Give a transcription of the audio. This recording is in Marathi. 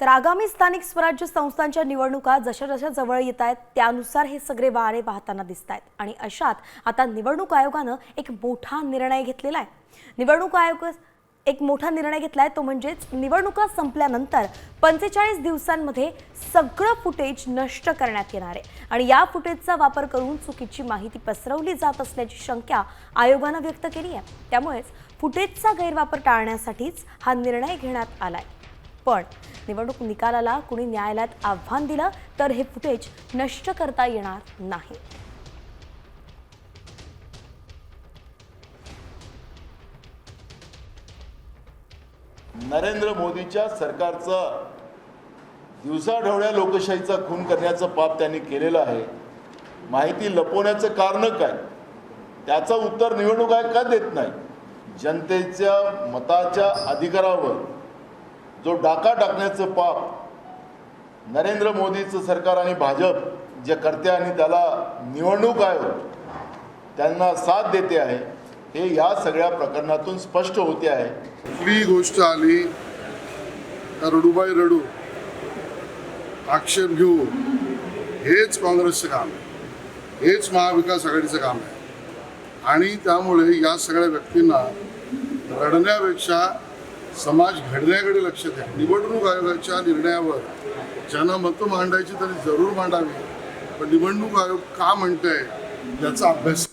तर आगामी स्थानिक स्वराज्य संस्थांच्या निवडणुका जशा जशा जवळ येत आहेत त्यानुसार हे सगळे वारे वाहताना दिसत आहेत. आणि अशात आता निवडणूक आयोगानं एक मोठा निर्णय घेतलेला आहे. निवडणूक आयोग एक मोठा निर्णय घेतला आहे तो म्हणजेच निवडणुका संपल्यानंतर पंचेचाळीस दिवसांमध्ये सगळं फुटेज नष्ट करण्यात येणार आहे. आणि या फुटेजचा वापर करून चुकीची माहिती पसरवली जात असल्याची शंका आयोगानं व्यक्त केली आहे. त्यामुळेच फुटेजचा गैरवापर टाळण्यासाठीच हा निर्णय घेण्यात आला आहे पण निवडणूक निकालाला कुणी न्यायालयात आव्हान दिलं तर हे फुटेज नष्ट करता येणार नाही. नरेंद्र मोदीच्या सरकारचं दिवसाढवळ्या लोकशाहीचा खून करण्याचं पाप त्यांनी केलेलं आहे. माहिती लपवण्याचं कारण काय? त्याचं उत्तर निवडणूक आयोग का देत नाही? जनतेच्या मताच्या अधिकारावर. जो डाका टाकण्याचं पाप नरेंद्र मोदीचं सरकार आणि भाजप जे करते आणि त्याला निवडणूक आयोग त्यांना साथ देते आहे हे या सगळ्या प्रकरणातून स्पष्ट होते आहे. कुठलीही गोष्ट आली रडूबाई रडू आक्षेप घेऊ हेच काँग्रेसचं काम आहे. हेच महाविकास आघाडीचं काम आहे. आणि त्यामुळे या सगळ्या व्यक्तींना रडण्यापेक्षा समाज घडण्याकडे लक्ष द्या. निवडणूक आयोगाच्या निर्णयावर ज्यांना मतं मांडायची त्यांनी जरूर मांडावी. पण निवडणूक आयोग का म्हणतंय याचा अभ्यास